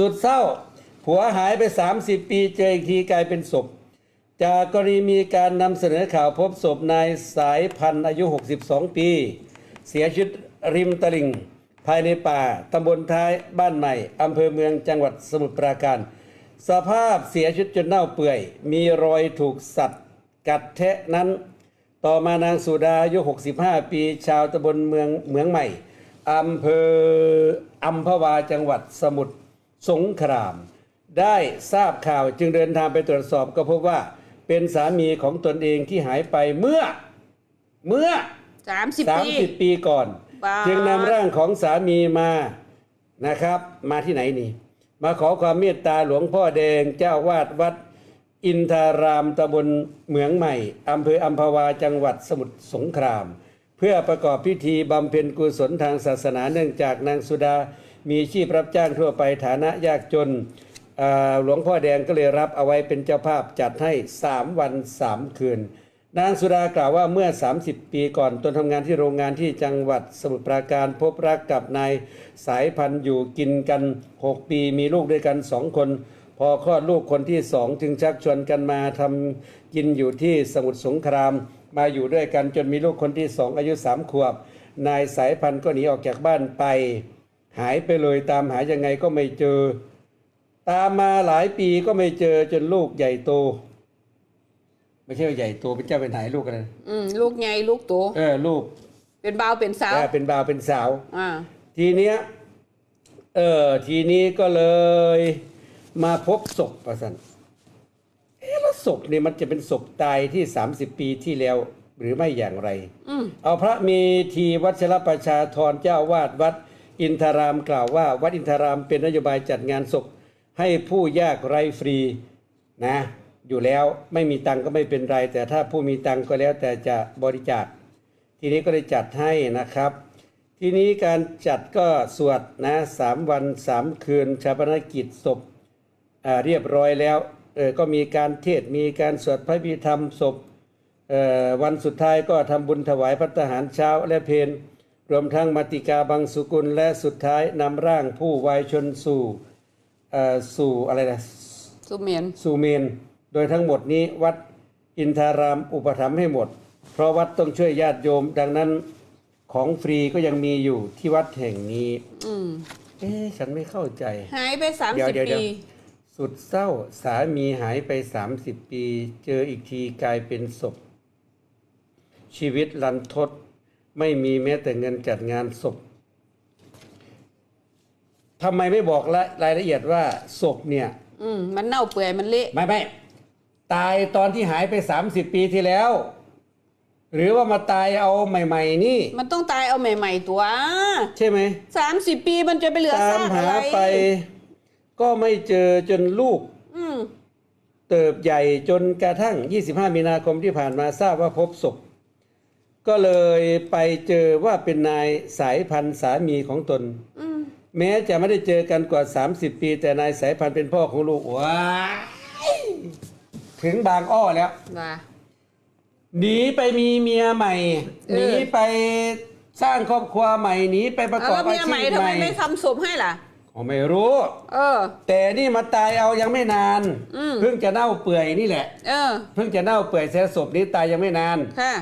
สุดเศร้า ผัวหายไป 30 ปีเจออีกทีกลายเป็นศพ จากกรณีมีการนำเสนอข่าวพบศพนายสายพันธุ์อายุ 62 ปี เสียชีวิตริมตลิ่ง ภายในป่าตำบลท้ายบ้านใหม่อำเภอเมืองจังหวัดสมุทรปราการ สภาพเสียชีวิตจนเน่าเปื่อย มีรอยถูกสัตว์ กัดแทะนั้น ต่อมานางสุดาอายุ 65 ปี ชาวตำบลเมืองเมืองใหม่อำเภออัมพวาจังหวัดสมุทร สงคราม ได้ทราบข่าวจึงเดินทางไปตรวจสอบก็พบว่าเป็นสามีของตนเองที่หายไปเมื่อเมื่อสามสิบปี 30 ปีก่อนบาสจึงนำร่างของสามีมานะครับ มาที่ไหนนี่ มาขอความเมตตาหลวงพ่อแดงเจ้าวาดวัด อินทารามตำบลเหมืองใหม่อำเภออัมพวาจังหวัดสมุทรสงคราม เพื่อประกอบพิธีบำเพ็ญกุศลทางศาสนาเนื่องจากนางสุดา มีชีพรับจ้างทั่วไปฐานะยากจนหลวงพ่อแดงก็เลยรับเอาไว้เป็นเจ้าภาพจัดให้ 3 วัน 3 คืน นางสุดากล่าวว่าเมื่อ 30 ปีก่อนตนทำงานที่โรงงานที่จังหวัดสมุทรปราการพบรักกับนายสายพันธุ์อยู่กินกัน 6 ปีมีลูกด้วยกัน 2 คน พอคลอดลูกคนที่สองจึงชักชวนกันมาทำกินอยู่ที่สมุทรสงคราม มาอยู่ด้วยกันจนมีลูกคนที่สองอายุสามขวบ นายสายพันธุ์ก็หนีออกจากบ้านไป หายไปเลยตามหายังไงก็ไม่เจอ ตามมาหลายปีก็ไม่เจอจนลูกใหญ่โต ไม่ใช่ว่าใหญ่โตเป็นเจ้าเป็นนายลูกอะไรอืมลูกไงลูกโตเออลูก เป็นบ่าวเป็นสาวเออเป็นบ่าวเป็นสาว อ่า ทีเนี้ยเออทีนี้ก็เลยมาพบศพประสันเอ๊ะแล้วศพเนี่ยมันจะเป็นศพตายที่ 30 ปีที่แล้วหรือไม่อย่างไร อืมเอาพระมีทีวัชรประชาธรเจ้าวาดวัด อินทารามกล่าวว่า วัดอินทารามเป็นนโยบายจัดงานศพให้ผู้ยากไร้ฟรีนะอยู่แล้วไม่มีตังก็ไม่เป็นไร แต่ถ้าผู้มีตังก็แล้วแต่จะบริจาคทีนี้ก็เลยจัดให้นะครับ ทีนี้การจัดก็สวดนะสามวันสามคืนชาปนกิจศพเรียบร้อยแล้วเออก็มีการเทศมีการสวดพระพิธรรมศพวันสุดท้ายก็ทำบุญถวายพัฒหารเช้าและเพน รวมทั้งมาติกาบังสุกุลและสุดท้ายนำร่างผู้วายชนสู่เอ่อสู่อะไรนะสุเมียนสุเมน โดยทั้งหมดนี้วัดอินทารามอุปถัมภ์ให้หมด เพราะวัดต้องช่วยญาติโยม ดังนั้นของฟรีก็ยังมีอยู่ที่วัดแห่งนี้ อืมเอ๊ะฉันไม่เข้าใจ หายไปสามเดี๋ยวสิบเดี๋ยวเดี๋ยวปี สุดเศร้าสามีหายไป30ปี เจออีกทีกลายเป็นศพ ชีวิตลันทด ไม่มีแม้แต่เงินจัดงานศพทำไมไม่บอกรายรายละเอียดว่าศพเนี่ย อืมมันเน่าเปื่อยมันเละไม่ไม่ตายตอนที่หายไป 30 ปีที่แล้ว หรือว่ามาตายเอาใหม่ ๆ นี่ มันต้องตายเอาใหม่ ๆ ตัวใช่ไหมสามสิบปีมันจะไปเหลือตาซามกหาอะไรไป ก็ไม่เจอจนลูก อืมเติบใหญ่จนกระทั่ง 25 มีนาคมที่ผ่านมาทราบว่าพบศพ ก็เลยไปเจอว่าเป็นนายสายพันธุ์สามีของตน อืมแม้จะไม่ได้เจอกันกว่า 30 ปี แต่นายสายพันธุ์เป็นพ่อของลูกว้ายถึงบางอ้อแล้วว่าหนีไปมีเมียใหม่ เออ หนีไปสร้างครอบครัวใหม่หนีไปประกอบแล้วอาเมียชีใหม่พทำใหไมม่ไม่ทำศพให้ล่ะ อ๋อไม่รู้ เออ แต่นี่มาตายเอายังไม่นานอืม เพิ่งจะเน่าเปื่อยนี่แหละ เออ เพิ่งจะเน่าเปื่อยเสียศพนี้ตายยังไม่นาน ค่ะ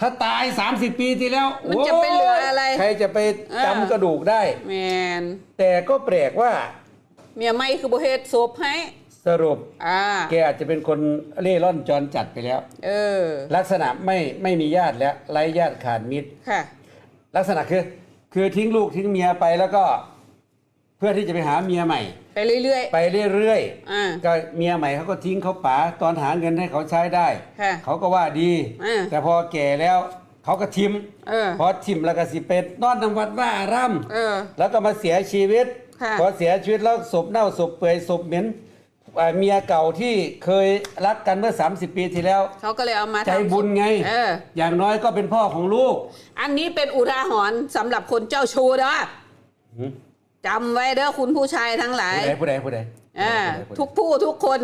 ถ้าตาย 30 ปีที่แล้วมันจะไปเหลืออะไรโยใครจะไปเออจำกระดูกได้ แมนแต่ก็แปลกว่า เมียใหม่คือบ่เฮ็ดศพให้ สรุปอ่าแกอาจจะเป็นคนเล่ร่อนจรจัดไปแล้ว เออ ลักษณะไม่ไม่มีญาติแล้วไร้ญาติขาดมิตรค่ะ ลักษณะคือ คือทิ้งลูกทิ้งเมียไปแล้วก็ เพื่อที่จะไปหาเมียใหม่ ไปเรื่อย ไปเรื่อยอ่าๆก็เมียใหม่เขาก็ทิ้งเขาป๋าตอนหาเงินให้เขาใช้ได้ ค่ะเขาก็ว่าดี อ่า แต่พอแก่แล้วเขาก็ทิมเออ พอทิมแล้วก็สิเป็ดนอนทำวัดว่าอารามเออ แล้วก็มาเสียชีวิต ค่ะพอเสียชีวิตแล้วศพเน่าศพเปื่อยศพเหม็นอ่าเมียเก่าที่เคยรักกันเมื่อ 30 ปีที่แล้ว เขาก็เลยเอามาใจทำศพบุญไง เออ อย่างน้อยก็เป็นพ่อของลูก อันนี้เป็นอุทาหรณ์สำหรับคนเจ้าชู้เด้อหืม จำไว้เด้อคุณผู้ชายทั้งหลาย ผู้ใดผู้ใดผู้ใดอ่าผู้ใดทุกผู้ทุกคน